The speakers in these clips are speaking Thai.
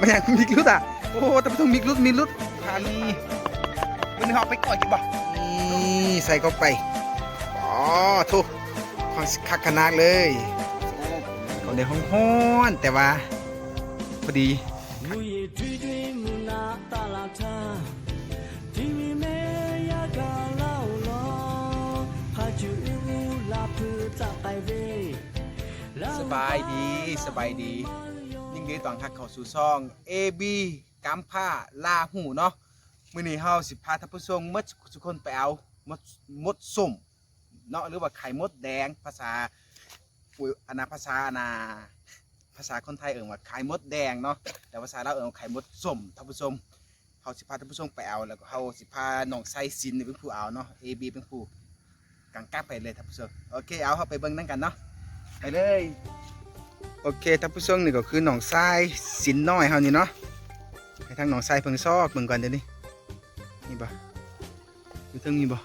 มันยังมีลุดอะโอ้แต่ไม่ต้องมีลุดมีลุดอันนี้มันหอบไปก่อนจิบ่นี่ใส่เข้าไปอ๋อทุกความคักขนาดเลยเขาเดี๋ยวห้อนแต่ว่าพอดีสบายดีสบายดี ดีตอนทักเข้าสู่ซอง AB กัมผ้าลาหูเนาะมื้อนี้เฮาสิพาท่านผู้ชมมดทุกคนไปเอามดมดส้มเนาะหรือว่าไข่มดแดงภาษาปุ๋ยอนาภาษาอนาภาษาคนไทยเอ่ยว่าไข่มดแดงเนาะแต่ภาษาลาวเอ่ยว่าไข่มดส้มท่านผู้ชมเฮาสิพาท่านผู้ชมไปเอาแล้วก็เฮาสิพาน้องไซซินเป็นผู้เอาเนาะ AB เป็นผู้กังกลับไปเลยท่านผู้ชมโอเคเอาเฮาไปเบิ่งนั่นกันเนาะไปเลย โอเคท่านผู้ชมนี่ก็คือหนองทรายสินน้อยเฮานี่เนาะให้ทางหนองทรายเพิ่งซอกเบิ่งก่อนเดี๋ยวนี้นี่บ่อยู่เทิงนี่บ่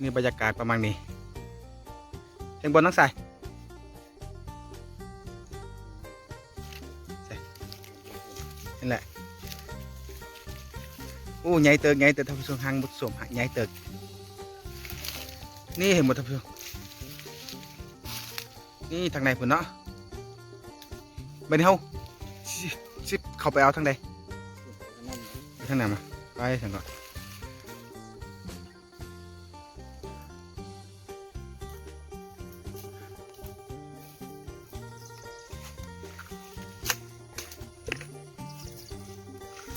นี่บรรยากาศประมาณนี้เทิงบนน้องทรายใช่นี่แหละโอ้ใหญ่เติกใหญ่เติกท่านผู้ชมหางบดสวมหางใหญ่เติกนี่เห็นบ่ท่านผู้ชม นี่ทางไหนพุ่นเนาะไปนี่เฮาสิสิเข้าไปเอาทางใดไปทางไหนมาไปทางก่อน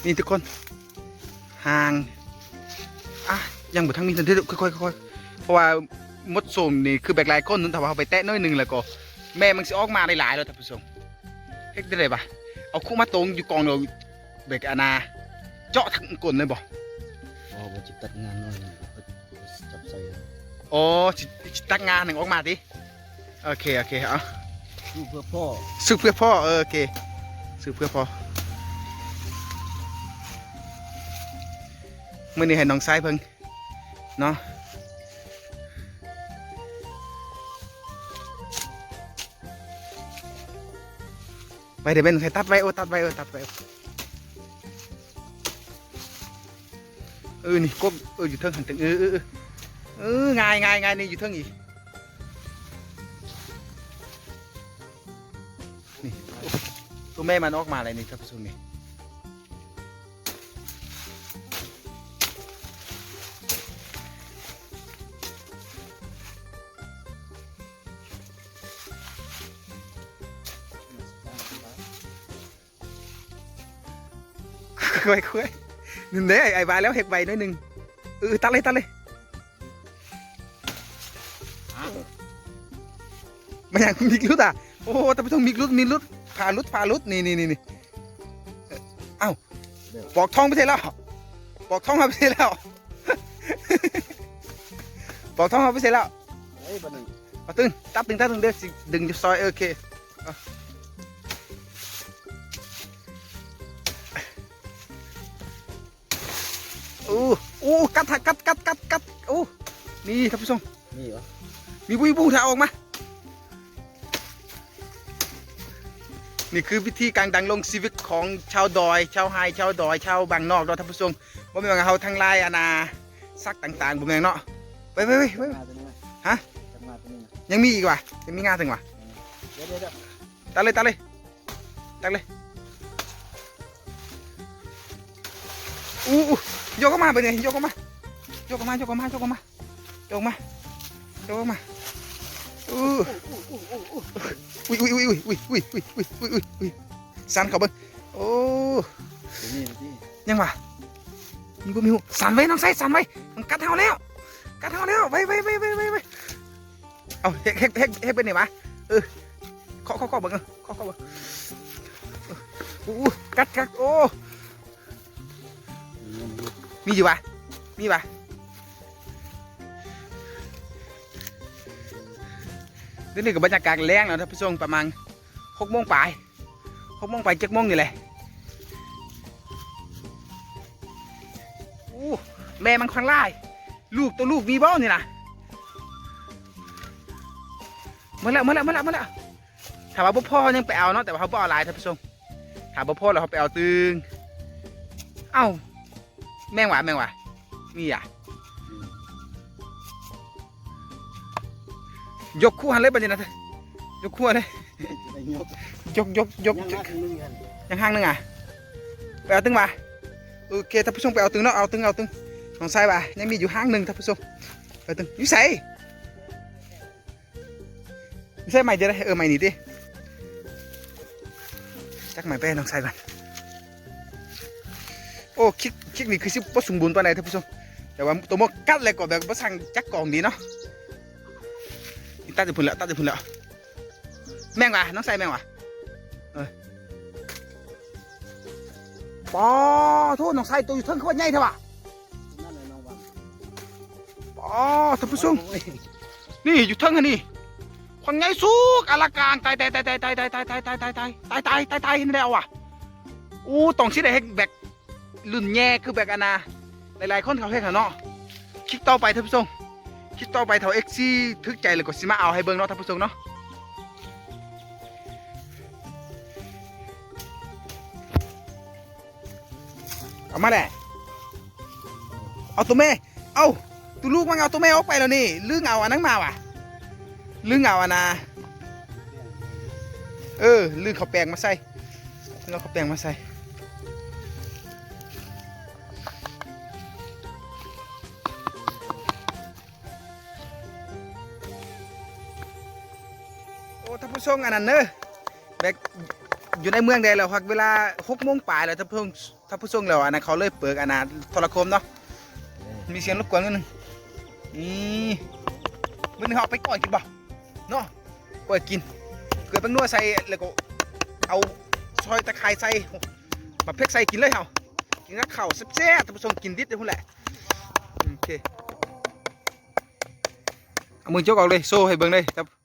นี่ทุกคนห่างอะยังบ่ทั้งมีทันทีค่อยๆค่อยๆเพราะว่ามดส้มนี่คือแบกหลายก้นนึงถ้าว่าเอาไปแตะน้อยหนึงแล้วก็ แม่มันสิออกมาได้หลายแล้วท่านผู้ชมเฮ็ดได้เลยปะเอาคู่มาตรงอยู่กองเดียวเบรกอานา เจาะทั้งก้นเลยบ่อ๋อบ่จิตัดงานน้อยนะบ่จับใส่อ๋อสิสิตักงานหนึ่งออกมาดิโอเคโอเคเอาสู้เพื่อพ่อซื้อเพื่อพ่อเออโอเคซื้อเพื่อพ่อมื่อนี้ให้น้องชายเพิ่งเนาะ เดี๋ยวเป็นใครตัดไว้โอ้ตัดไว้โอ้ตัดไว้เออนี่กบเอออยู่เทิงหันถึงเออเออเออง่ายง่ายง่ายนี่อยู่เทิงอีกนี่ตัวแม่มันออกมาอะไรนี่ครับผู้ชมนี่ คุยคุยนึ่งเด้ไอ้ใบแล้วเห็กใบน้อยหนึ่งเออตัดเลยตัดเลยมันยังมิกรุดอะโอ้แต่ไม่ต้องมิกรุดมีรุดผ่ารุดผ่ารุดนี่นี่นี่นี่เอ้าปอกท้องไปเสร็จแล้วปอกท้องมาไปเสร็จแล้วปอกท้องมาไปเสร็จแล้วเอ้ยบ่นึงเอาตึงตัดตึงตัดตึงเด้อสิดึงจะซอยเออโอเค อาโอ้โอ้กัดฮะกัดกัดกัดกัดโอ้นี่ท่านผู้ชมนี่เหรอมีบุยบูถ้าออกมา นี่คือวิธีการดังลงชีวิตของชาวดอย ชาวไฮชาวดอย ชาวบางนอกเราะท่านผู้ชมว่าไม่ว่าเขาทั้งไลายอาณาซักต่างๆบุแมงเนาะไปไปไปไปงานตัวนี้นะฮะจับงานตัวนี้นะยังมีอีกว่ะยังมีงานถึงว่ะเดี๋ยวเดี๋ยวเดี๋ยวตัดเลยตัดเลยตัดเลยอู้ อู้ยกเข้ามาไปเลยยกเข้ามายกเข้ามายกเข้ามายกเข้ามายกเข้ามายกเข้ามาอู้อุ้ยอุ้ยอุ้ยอุ้ยอุ้ยอุ้ยอุ้ยอุ้ยอุ้ยอุ้ยอุ้ยสันเขาเบิ้งโอ้ตัวนี้ตัวนี้ยังวะมีกูมีหูสันไว้น้องไส้สันไว้มันกัดเท้าแล้วกัดเท้าแล้วไปไปไปไปไปไปเอาเฮ็ดเฮ็ดเฮ็ดเฮ็ดเป็นไงวะเออเคาะเคาะเคาะเบิ้งเออเคาะเคาะเบิ้งเอออู้กัดกัดโอ้มีเงินอยู่ มีอยู่ปะมีปะเดี๋ยวนี้กับบรรยากาศแรงแล้วท่านผู้ชมประมาณหกโมงปลายหกโมงปลายเจ็ดโมงนี่แหละอู้แม่มันควันไล่ลูกตัวลูกมีบ้านี่นะมาแล้วมาแล้วมาแล้วมาแล้วถ้าว่าบ่พ่อยังไปเอาเนาะแต่ว่าเขาบ่เอาลายท่านผู้ชมถ้าบ่พ่อแล้วเขาไปเอาตึงเอ้า แมงหวาแมงหวามีอะยกคู่หันเลยบัดนี้นะเธอยกคู่หันเลยจะได้ยกยกยกยกยังยนักกนึงกันยังห้างหนึงอะไปเอาตึงมาโอเคท่านผู้ชมไปเอาตึงเนาะเอาตึงเอาตึงน้องชายว่ะยังมีอยู่ห้างหนึ่งท่านผู้ชมเอาตึงอยู่ใส่อยู่ใส่ใหม่จะได้เออใหม่นี่ดิจักใหม่ไปให้น้องชายก่อน โอ้คลิกคลิกนี่คือสิบ่สมบูรณ์ปานใดท่านผู้ชมแต่ว่าตัวมกกัดเลยก็แบบบ่สั่งจักกองดีเนาะตัดจะพุ่นแล้วตัดจะพุ่นแล้วแม่งว่ะน้องชายแม่งว่ะปอโทษน้องชายตัวอยู่เทิงเขาว่าใหญ่เถอะวะนั่นเลยน้องวันปอท่านผู้ชมนี่อยู่เทิงอันนี่คนใหญ่สุกอลังการตายตายตายตายตายตายตายตายตายตายตายตายตายตายตายนี่แล้วอะอู้ต้องสิได้ให้แบก รุ่นแย่คือแบกอันา หลาย ๆ คนเขาเฮ็ดเขาเนาะคลิปต่อไปท่านผู้ชมคลิปต่อไปเท่าเอ็กซี่ทึกใจเลยก็สิมาเอาให้เบิ่งเนาะท่านผู้ชมเนาะเอามาแหละเอาตัวแม่เอาตัวลูกมันเอาตัวแม่ออกไปแล้วนี่ลืงเอาอันนั้นมาว่ะลืงเอาอันนาเออลืงเขาวแปลงมาใส่ลืงเอาเขาวแปลงมาใส่ ท่านผู้ชมอันนั้นเนอะแบกอยู่ในเมืองใดแล้วครับเวลาหกโมงปลายแล้วท่านผู้ชมท่านผู้ชมแล้วอันนั้นเขาเลยเปิดอันนั้นโทรคมเนาะมีเสียงรบกวนนิดนึงนี่มันเอาไปก่อยกินบ่เนาะก่อยกินเกิดเป็นนัวใส่แล้วก็เอาซอยตะไคร้ใส่มาเพ็กใส่กินเลยเหรอกินกับข้าวแซ่บๆท่านผู้ชมกินดิบเลยพุ่นแหละโอเคเอามือจกออกเลยโซ่ให้เบิ่งเลยครับ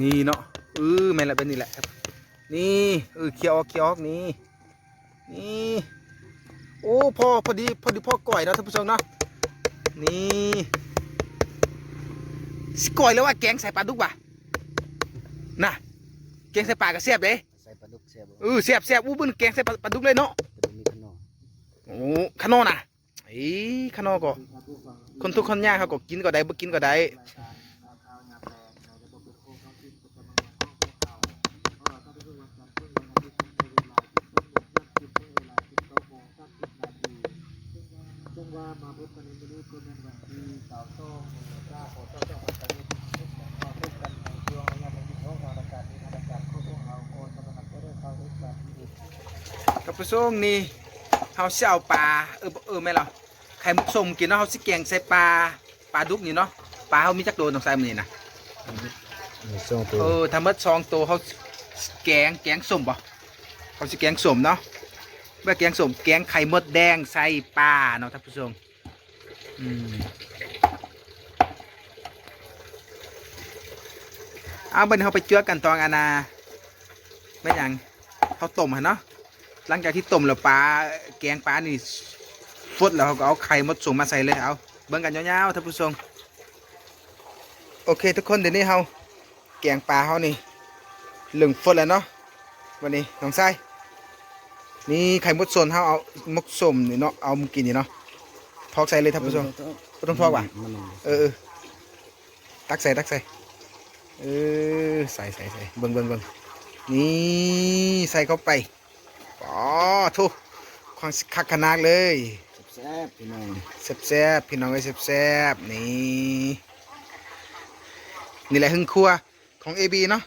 นี่เนาะเออแม่นละเป็นนี่แหละครับ นี่เออเคี้ยวออกเคี้ยวออกนี่นี่โอ้พอพอดีพอดีพ่อก่อยแล้วท่านผู้ชมเนาะนี่สิก่อยแล้วว่าแกงใส่ปลาดุกว่ะน่ะแกงใส่ปลากระเสียบเลยใส่ปลาดุกเสียบเออเสียบเสียบอู้บึ้นแกงใส่ปลาปลาดุกเลยเนาะแต่บ่มีขนมโอ้ขนอน่ะไอ้ขนอก็คนทุกคนยากเขาก็กินก็ได้บ่กินก็ได้ ท่านผู้ชมนี่เฮาสิเอาปลาเออเออแม่นเหรอไข่มุกส้มกินเนาะเฮาสิแกงใส่ปลาปลาดุกนี่เนาะปลาเฮามีจักโดนต้องใส่มื้อนี้นะสองตัวเออทำมัดซองตัวเขาแกงแกงส้มป่ะเขาสิแกงส้มเนาะเมื่อแกงส้มแกงไข่มดแดงใส่ปลาเนาะท่านผู้ชม อืมเอาบันเขาไปเจือกันตองอานาไม่ยังเขาต้มฮะเนาะหลังจากที่ต้มแล้วปลาแกงปลานี่ฟดแล้วเขาก็เอาไข่มดส้มมาใส่เลยเอาเบิ่งกันยาวๆท่านผู้ชมโอเค ทุกคนเดี๋ยวนี้เราแกงปลาเขานี่หลึงฟดแล้วเนาะวันนี้น้องไส้นี่ไข่มดส่วนเขาเอามกส้มนี่เนาะเอามกินนี่เนาะ ทอกใส่เลยท่านผู้ชมบ่ต้องทอกว่ะมันเออเออตักใส่ตักใส่เออใส่ใส่ใส่เบิ่งเบิ่งเบิ่งนี่ใส่เข้าไปอ๋อทุกความสิคักขนาดเลยแซ่บพี่น้องแซ่บๆพี่น้องเอ้ยแซ่บๆนี่นี่แหละหึงครัวของ AB เนาะ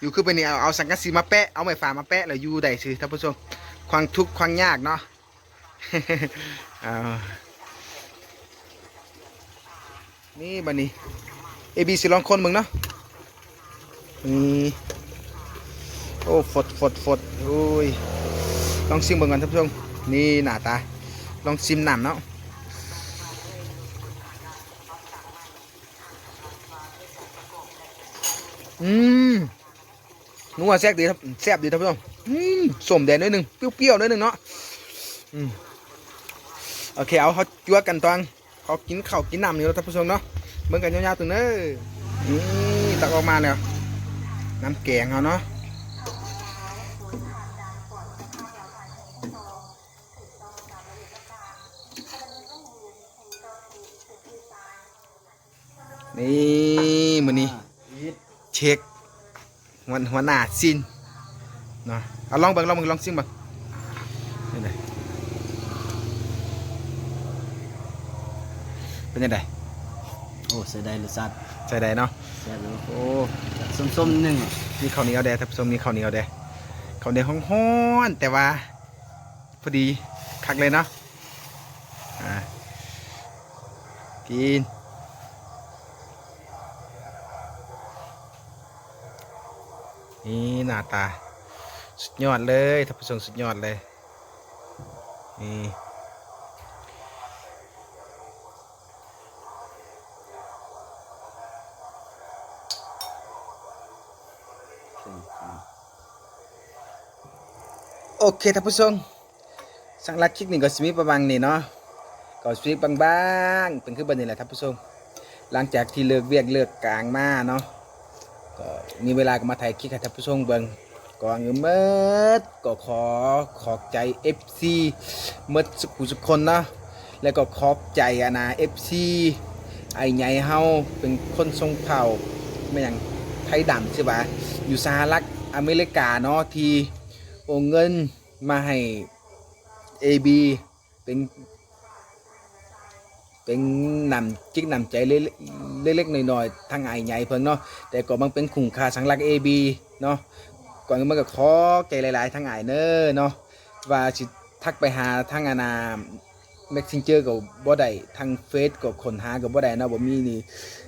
อยู่คือไปนี่เอาเอาสังกะสีมาแปะเอาไม้ฝามาแปะแล้วอยู่ได้ซื่อท่านผู้ชมความทุกข์ความยากเนาะ เอา นี่บัดนี้ AB สิลองคนมึงเนาะนี่โอ้ฝดฝดฝดโอ้ยลองชิมเบิ่งก่อนท่านผู้ชมนี่หน้าตาลองชิมหนำเนาะอืมนัวแซ่บดีครับแซ่บดีท่านผู้ชมอืมสมแดงนิดนึงเปรี้ยวๆนิดนึงเนาะอืมโอเคเอาเขาจั่วกันตอนขอ เขากินเข้ากินน้ำนี่เราท่านผู้ชมเนาะเบิ่งกันยาวๆตรงเน้อนี่ตักออกมาแล้วน้ำแกงเขาเนาะนี่มือนี้เช็คหัวหัวหน้าซินเนาะเอาลองเบิ่งลองเบิ่งลองซิมเบิ่งนี่ไง เป็นยังไงโอ้เสียดายรสชาติใส่ได้เนาะ แซ่บเลยโอ้ส้มๆหนึ่งมีข้าวเหนียวแดงท่านผู้ชมมีข้าวเหนียวแดงข้าวเหนียวฮ้อนๆแต่ว่า พอดีคักเลยเนาะอ่ากินนี่หน้าตา สุดยอดเลยท่านผู้ชมสุดยอดเลยนี่ โอเคท่านผู้ชมสังลักคลิปนี้ก็สมีประมาณนี้เนาะก็สมีบางๆเป็นคือบันนี้แหละท่านผู้ชม หลังจากที่เลิกเวียกเลิกกลางมาเนาะก็มีเวลาก็มาถ่ายคลิปให้ท่านผู้ชมเบิ่งก่อนอื่เมื่อก็ขอขอบใจ FC เมื่อสุขุสุคนเนาะแล้วก็ขอบใจอานา FC ไอ้ใหญ่เฮาเป็นคนทรงเผ่าไม่อย่างไทยดำใช่ปะอยู่สหรัฐอเมริกาเนาะที่ โอนเงินมาให้ AB เป็น เป็นนำจิกนำใจเล็กๆหน้อยๆทางไอ้ใหญ่เพิ่นเนาะแต่ก็มันเป็นคุ้มค่าสังลัก AB เนาะก่อนมันก็ขอใจหลายๆทางไอ้เน้อเนาะว่าสิทักไปหาทางอานา Messenger ก็บ่ได้ทางเฟซก็คนหาก็บ่ได้เนาะบ่มีนี่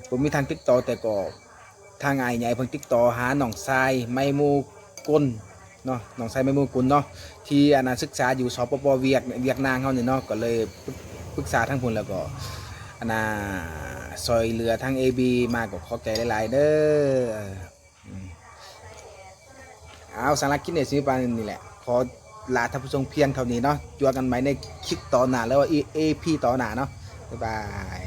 บ่มีทาง TikTok แต่ก็ทางไอ้ใหญ่เพิ่น TikTok หาหนองทรายไมมูกุล เนาะน้องไซไม่มูกุลเนาะที่อานาศึกษาอยู่สปปเวียกเวียกนางเขาเนี่ยเนาะก็เลยปรึกษาทั้งพุ่นแล้วก็อานาซอยเรือทั้ง AB มาก็ขอบใจหลายๆเด้ออืมเอาสาระคิดเนี่ยสิปานนี่แหละขอลาท่านผู้ชมเพียงเท่านี้เนาะจัวกันไหมในคลิปต่อหน้าแล้วว่า AP ต่อหน้าเนาะบ๊ายบาย